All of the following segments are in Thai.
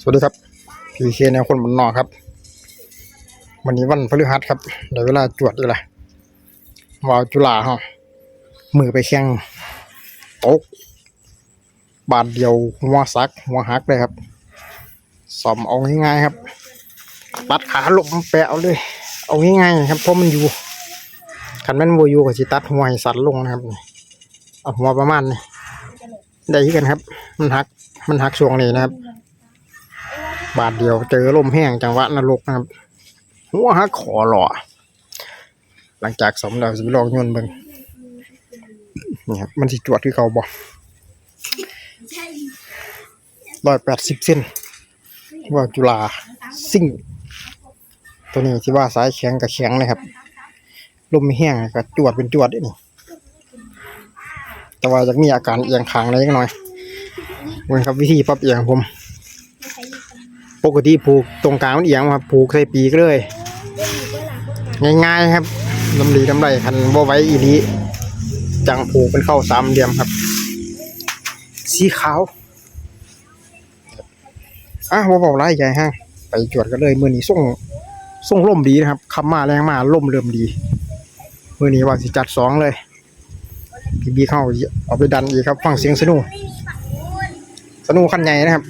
สวัสดีครับพีเคแนวคนบนนอกครับ วันนี้วันพฤหัสครับได้เวลาจวดอีกและวาวจุฬาฮะมือไปแข่งตก บาทเดียวหัวซักหัวหักเลยครับสอมเอาง่ายๆครับ ปัดขาลงแปะเอาเลย เอาง่ายๆครับเพราะมันอยู่คันแม่นโวอยู่ก็สิตัดหัวสันลงนะครับเอาหัวประมาณนี้ได้ที่กันครับ มันหักมันหักช่วงนี้นะครับ บาทเดียวเจอลมแห้งจังหวะนรกนะครับ หัวหักขอหล่อ หลังจากสมแล้วจะไปลองยนต์เบิงนี่ครับมันสิจวดที่เขาบอกร้อยแปดสิบเซนว่าจุฬาซิ่ง ตัวนี้ที่ว่าสายแข็งกับแข็งเลยครับ ลมแห้งก็จวดเป็นจวดนี่แต่ว่าจะมีอาการเอียงคางอะไรนิดหน่อยเว้นครับวิธีปรับเอียงผม ปกติผูกตรงกลางมันเอียงครับผูกใส่ปีกเลย ง่ายๆครับลำดีลำไรคันบ่ไว้อีดีจังผูกเป็นเข้าสามเหลี่ยมครับ สีขาวอะบ่บอกไรใหญ่ฮะไปจวดกันเลยมือนี้ส่งส่งล่มดีนะครับขับมาแรงมาล่มเริ่มดีมือนี้ว่าสิจัดสองเลยพี่บีเข้าเอาไปดันอีกครับ ฟังเสียงสนุสนุขั้นใหญ่นะครับ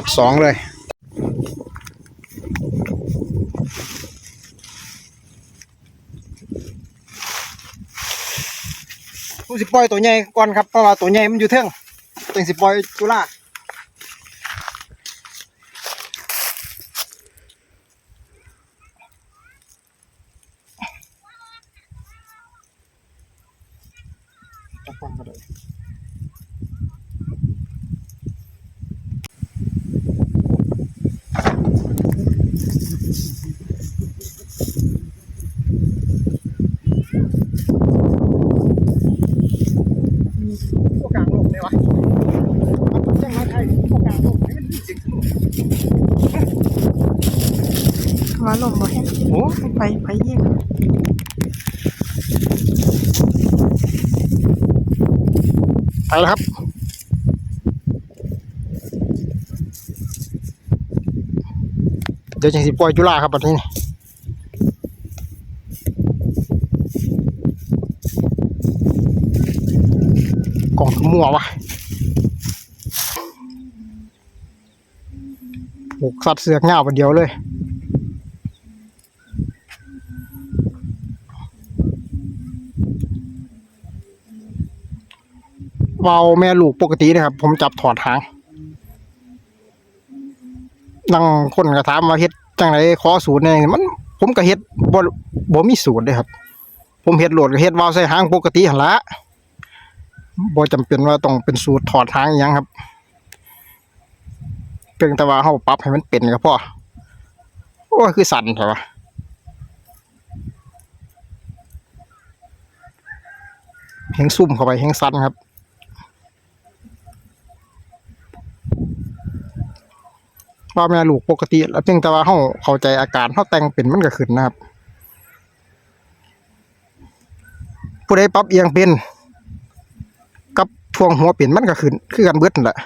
ตัดสองเลยกูสิปล่อยตัวใหญ่ก่อนครับเพราะว่าตัวใหญ่มันอยู่เทิงตัวสิปล่อยจุฬาจับฟังก็ได้ พวกกลางโลกเลยวะเอาจังหวัดไทยพวกกลางโลกให้มันมีเสียงสนุก ว่า ลมบ่โอ้ไปไปเยี่ยมไปแล้วครับ เดี๋ยวจังสิปล่อยจุฬาครับบัดนี้กล่องมั่ววะผูกสัตว์เสือกเงาบันเดียวเลย วาวแม่ลูกปกตินะครับ ผมจับถอดหางนั่งคนก็ถามว่าเฮ็ดจังไดขอสูตรแหน่ยมัน ผมก็เฮ็ดบ่บ่มีสูตรเลยครับ ผมเฮ็ดโหลดก็เฮ็ดวาวใส่หางปกติหั่นละบ่จำเป็นว่าต้องเป็นสูตรถอดหางอิหยังครับเพียงแต่ว่าเฮาปรับให้มันเป็นก็พอโอ้คือสั่นแท้วะแฮงซุ่มเข้าไปแฮงสั่นครับ ว่าแม่ลูกปกติ แล้วเพียงแต่ว่าเฮาเข้าใจอาการเฮาแต่งเป็นมันก็ขึ้นนะครับ ผู้ใดปรับเอียงเป็น กับทวงหัวเป็นมันก็ขึ้น คือกันเบิดนั่นแหละ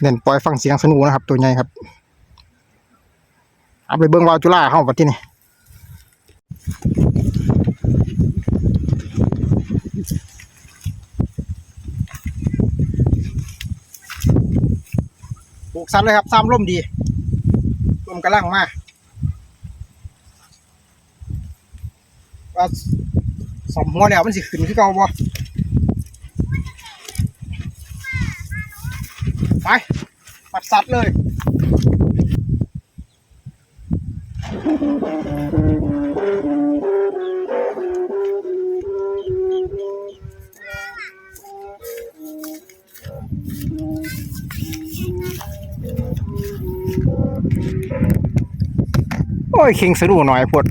เน้นปล่อยฟังเสียงสนุกนะครับ ตัวใหญ่ครับเอาไปเบิ่งวาวจุฬาเฮาบัดที่นี่ ปลูก สันเลยครับซ้ำร่มดีร่มกระลังมาว่าสมหัวแล้วมันสิขึ้นคือเก่าบ่ไปปัดสัตว์เลย โอ้ยเข่งสะดุ้หน่อยพวด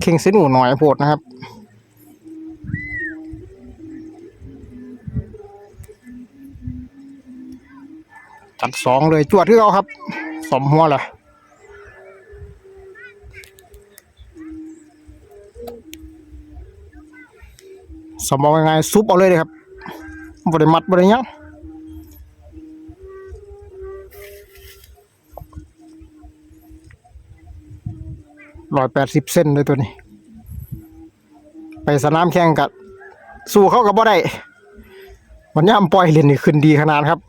เข่งสะดุ้หน่อยพวดนะครับ จัดสองเลยจวดที่เขาครับ สมหัวเลยสมอายังไงซุปเอาเลยเลยครับบริมัดบริยังร้อยแปดสิบเส้นเลยตัวนี้ ไปสนามแข่งกับสู้เขากับบ่ได้วันย่ำปล่อยเล่นนี่ขึ้นดีขนาดครับ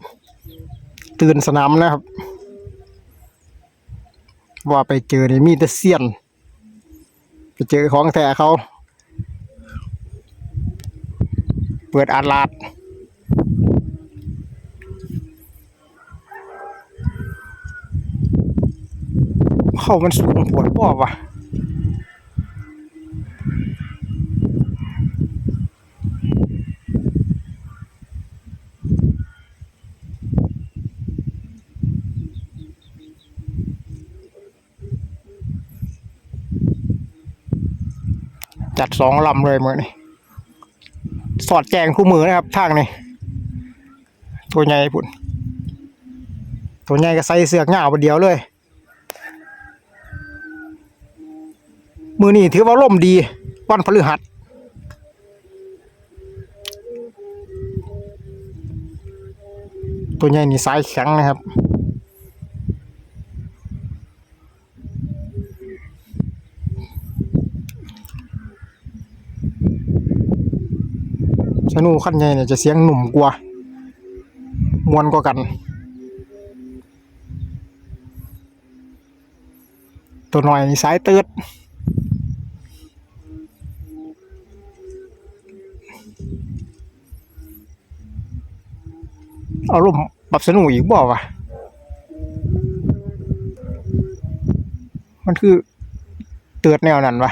ตื่นสนามนะครับ ว่าไปเจอนี่มีแต่เซียน ไปเจอของแท้เขา เปิดอาลาดเข้ามันสูงปวดป้อวะ จัดสองลำเลยมือนี่สอดแจงคู่มือนะครับทางนี้ตัวใหญ่พุ่นตัวใหญ่ก็ใส่เสือกหน้าวไปเดียวเลย มือนี่ถือว่าล่มดีวันพฤหัสตัวใหญ่นี่สายแข็งนะครับ นูขั้นใหญ่เนี่ยจะเสียงหนุ่มกว่ามวนกว่ากัน ตัวหน่อยนี่สายเติดเอาร่มปรับสนุกอีกบ่วะมันคือเตือดแนวนั้นวะ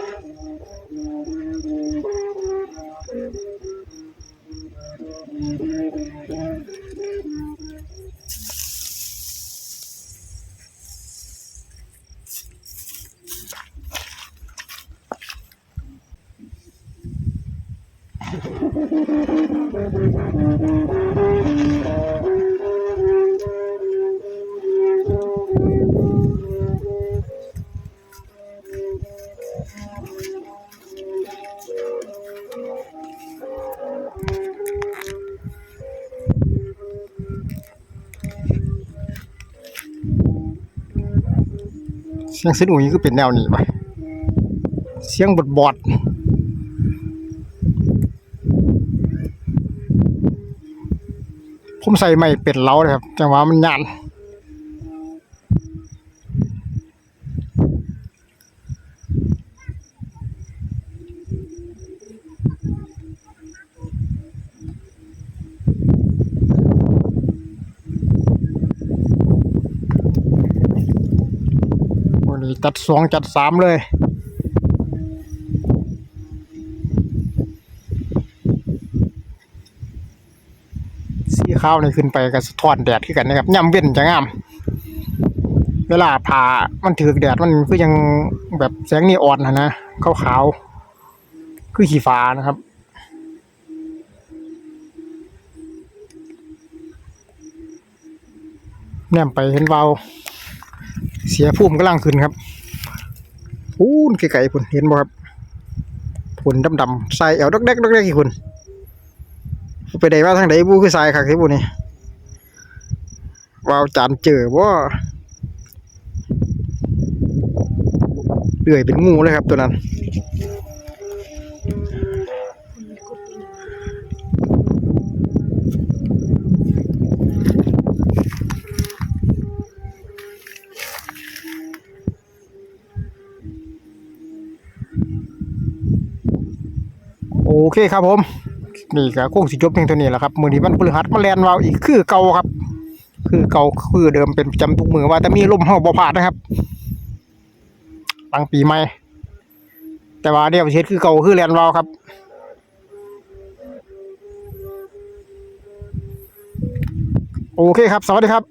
เสียงสินอุยก็เป็นแนวนี้ไปเสียงบดบอด ผมใส่ไม่เป็ดเล้าเลยครับจังหวะมันยานวันนี้จัดสองจัดสามเลย สีขาวนี่ขึ้นไปก็สะท้อนแดดขึ้นกันนะครับย่ำเว้นจะงาม เวลาผ่ามันถือแดดมันคือยังแบบแสงนีออนนะนะขาวๆคือขี้ฟ้านะครับแนมไปเห็นเบาเสียภูมิกำลังขึ้นครับพูนไกลๆพุ่นเห็นบ่ครับพุ่นดำๆใส่เอวดอกแดกดอกแดกอีกพุ่น ไปได้ว่าทางไหนบูคือทรายคักที่บูนี่วาวจานเจอว่าเดือยเป็นงูเลยครับตัวนั้นโอเคครับผม นี่ก็คงสิจบเพียงเท่านี้แหละครับมือนี้มันพฤหัสมาแลนวาวอีกคือเก่าครับ คือเก่าคือเดิมเป็นประจำทุกมือว่าแต่มีลมเฮาบ่พลาดนะครับตั้งปีใหม่แต่ว่าเดี๋ยวเช็ดคือเก่าคือแลนวาวครับโอเคครับ สวัสดีครับ